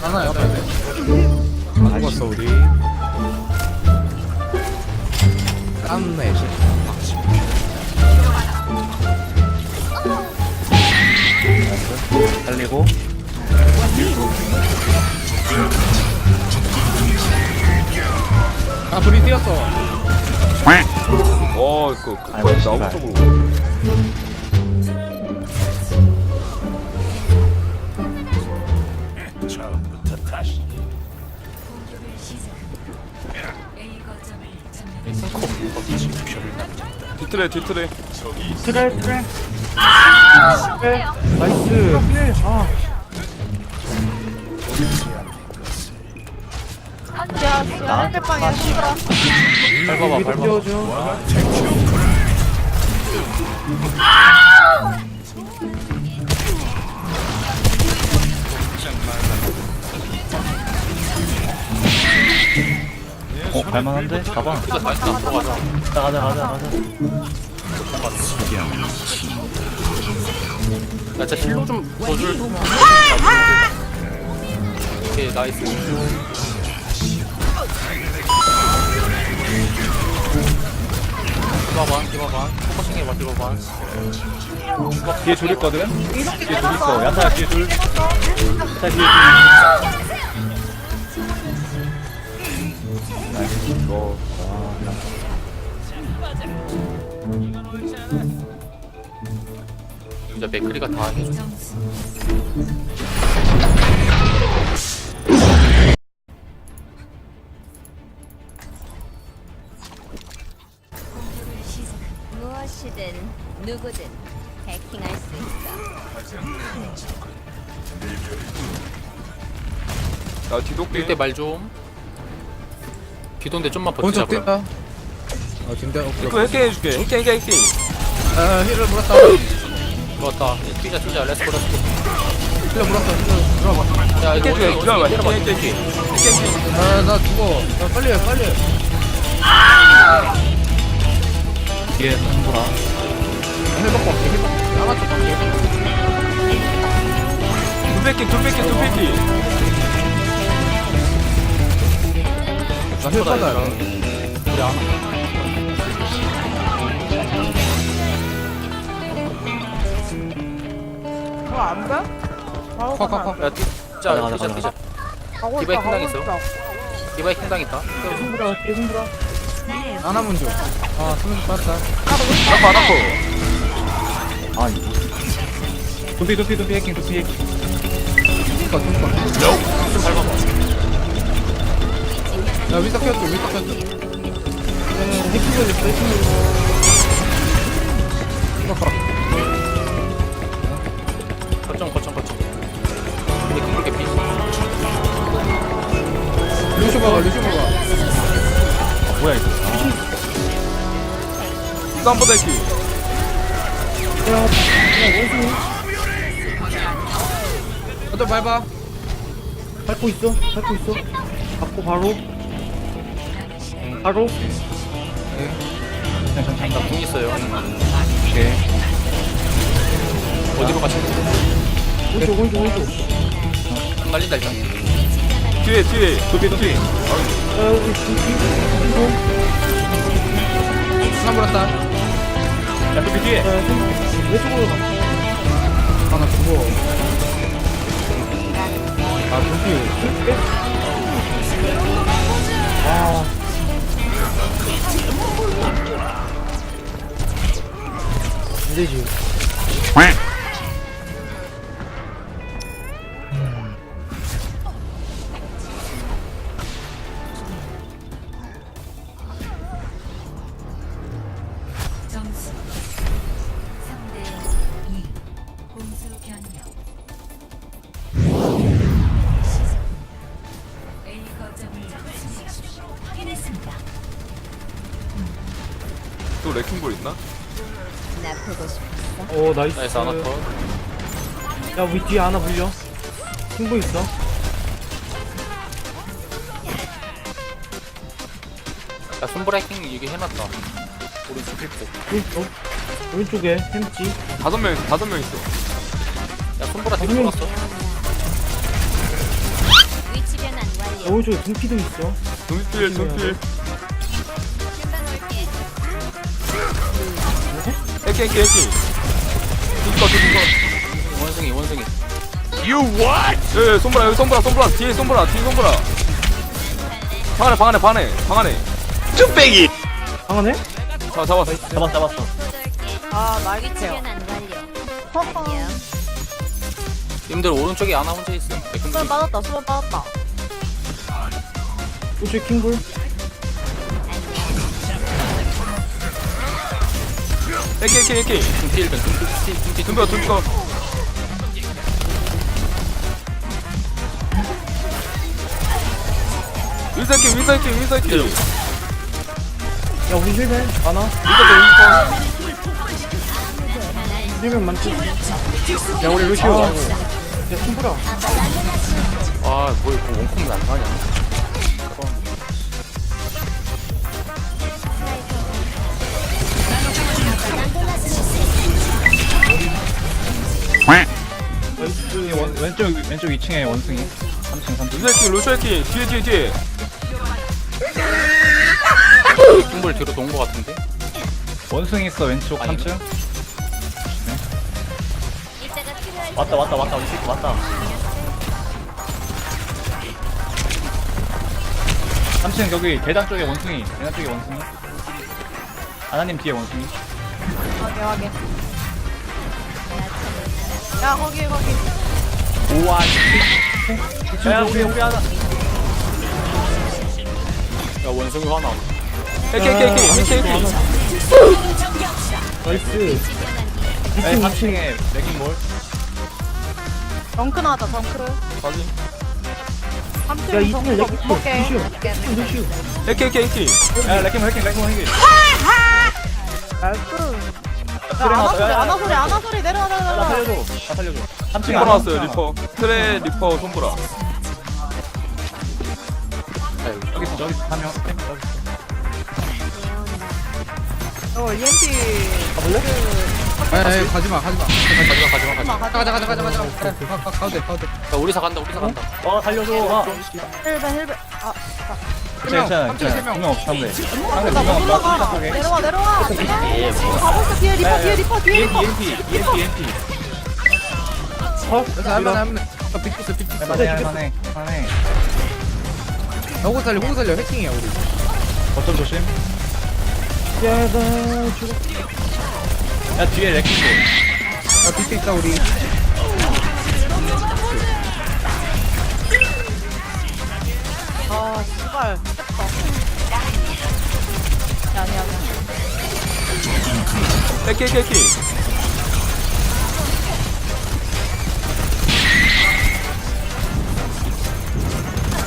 하나 옆에 안 죽었어 우리. 깜네 달리고. 아 불이 뛰었어. 와 이거 아이고, 끝까지 씨발. 나무 쪽으로 뒤틀에 뒤틀에. 트레 트레. 나이스 아야 상대방이 힘들어 밟아봐 밟아봐. 뛰어줘 갈만한데? 가봐 가자 가자 가자 가자 야, 진짜 힐로 좀 줘줄. 오케이, 나이스. 디바반, 디바반. 포커싱 해봐, 디바반. 뒤에 줄 있거든? 뒤에 줄 있어 야타야 뒤에 줄 야타 뒤에 줄나 이스 이거 진짜 맥크리가 다 해줘. 무엇이든 누구든 해킹할 수 있어 나 뒤독게 뛸때 말 좀. 뒤돈데 좀만 버티자, 오른쪽 그럼. 뛴다. 어 이거 해킹 해줄게. 해킹 해킹 해킹 아 힐을 물었다. 좋았다. 뛰자, 뛰자. 렛츠고, 렛츠고. 힐을 물었어 힐을 들어봐. 야, 이거 해킹 해줄게. 어디 해킹. 해킹 해킹 아나 죽어. 야 빨리 해 빨리 해. 뒤에 손보라 힐 받고 올게 힐 받고 아마 좀 갈게 두패킹 두패킹 나힐 받아 우리 아마. 그거 안 돼? 바로 가면 안 콱콱콱 야, 뛰자, 가자, 가자, 뛰자, 가자. 뛰자. 가고 디바이 있어 가고 킹당 있어 디바이 킹당 있다. 힘들어 뒤에 힘들어 안 하면 줘아 수면 빠졌다 나코 나코 아니 도피 도피 도피 해킹 도피 해킹 tumpa tumpa 좀 밟아봐. 야 위딱 켰어 위딱 켰어 해킹을 했어 해킹을 거점, 거점, 거점. 근데 그렇게 비. 루쇼 봐봐 루쇼 봐봐. 뭐야 이거? 쌈보다 해킹 어떤 밟아? 밟고 있어 밟고 있어. 밟고 바로 바로? 그냥 천천히 가궁 있어요. 오케이 어디로 가시는 오른쪽 오른쪽 오른쪽. 거 날린다, 일단. 뒤에 뒤에. 도피 도피 야 우리 뒤 하나 물었다. 야 도피 뒤에. 왼쪽으로 가. 하나 죽어 아 루피 안 되지. 또 레킹볼 있나? 나 보고 싶었어. 오 나이스 나이스 하나 컷 야 우리 뒤에 하나 불려 킹보 있어 야, 손브레이킹 이게 해놨다. 오른쪽. 오른쪽 오른쪽에 햄찌 다섯 명 있어 다섯 명 있어 야, 돌았어. 위치 변환 야, 완료. 오른쪽에 등피도 있어 눈필 눈필 해킹 해킹 해킹 두꺼 두꺼 원숭이, 원숭이. 예 손보라 여기 손보라 손보라 뒤에 손보라 뒤에 손보라 방 안에 방 안에 방 안에 방 안에 방안에? 자 잡았어 잡았어 잡았어. 아. 안녕. 님들 오른쪽에 하나 혼자 있어. 수면 빠졌다 수면 빠졌다 오른쪽에 킹볼 해킹 해킹 해킹 둠피 힐벤, 둠피, 둠피, 둠피. 둠벼 둠벼 윈사이킹 윈사이킹 윈사이킹 야 우리 힐맨 많아. 윈사이킹 힐맨 많지 야 우리 루시오. 야 킹보라. 아, 뭐, 이거 원콤이 안 나냐. 이 원, 왼쪽 윈쪽 2층에 원숭이. 3층 3층. 윈사이킹 로슈해킹 뒤에 뒤에 뒤에. 레킹볼 뒤로 놓은 거 같은데? 원숭이 있어 왼쪽 아니네. 3층. 이따가 필요할 왔다 왔다 왔다. 이 새끼 왔다. 3층 여기 계단 쪽에 원숭이. 계단 쪽에 원숭이. 아나님 뒤에 원숭이. 확인 확인 야 거기 거기. 우와 야 우리 우리 하나. 야, 원숭이 하나. 해킹 해킹 해킹 해킹 해킹 나이스. 야 3층에 레깅볼. 덩크 나왔다 덩크 확인. 야 3층 2층에 덩크 레킹볼 먹게. 루시오. 루시오. 해킹 해킹 해킹 야 레깅볼 해킹 레깅볼. 해킹 아나 나왔다. 소리 아나 소리 아나 소리 내려와 나 내려와. 살려줘. 나 살려줘. 3층에 리퍼 나왔어요 리퍼. 트레 리퍼 손보라. 여기 있어 저기 있어. 한명 어. EMP 가볼래? 에이 가지마 가지마. 가지마, 가지마, 가지마. 가자 가자 가자 가자 가자. 그래 가, 가, 가도 돼 가도 돼. 야, 우리사 간다, 우리사 간다. 어? 살려줘. 아 헬벤 헬벤 아 괜찮아 괜찮아 명. 두명 없어 상대 상대 나 두명 못 없어 올라가 내려와 내려와. 가고 있어 뒤에 리퍼 뒤에 리퍼 뒤에 리퍼. EMP EMP EMP 어? 그래서 한번 한번 빅토스 빅토스. 할만해 할만해. 할만해. 호구 살려 호구 살려. 해킹이야 우리. 거점 조심? 야 뒤에 레킹볼 야 빅토 있다 우리. 아 씨발 했다 야 아니야 아니야 해킹 해킹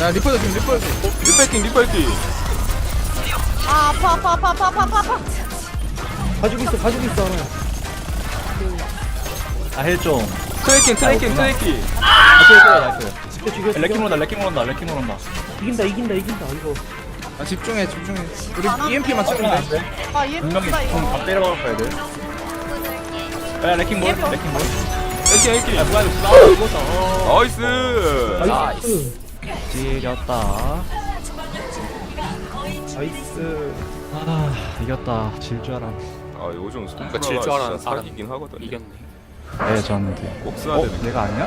야 리퍼 조심 리퍼 조심. 리퍼 해킹 리퍼 해킹. 아 아파 아파 아파 아파 아파 아파 아파. 가지고 있어 가지고 있어 하나 아힐좀. 트레이킹 트레이킹 트레이킹. 나이스 죽여 죽여 죽여 레킹볼 온다 레킹볼 온다 레킹볼 온다 이긴다 이긴다 이긴다. 이거 아 집중해 집중해. 우리 EMP만 돼. 아 EMP 분명히 다 이거. 좀밥 때려박을 거야 돼. 야 레킹볼 EMP 레킹볼. 해킹 해킹 야 뭐야 이거 싸워? 죽었다. 어. 나이스. 나이스. 지렸다. 나이스. 아 이겼다. 질 줄 알았네. 아 요즘 그러니까 질줄 알았는 진짜 사기긴 하거든 이겼네. 네 졌는데 꼭 써야 어? 되는 게 내가 아니야?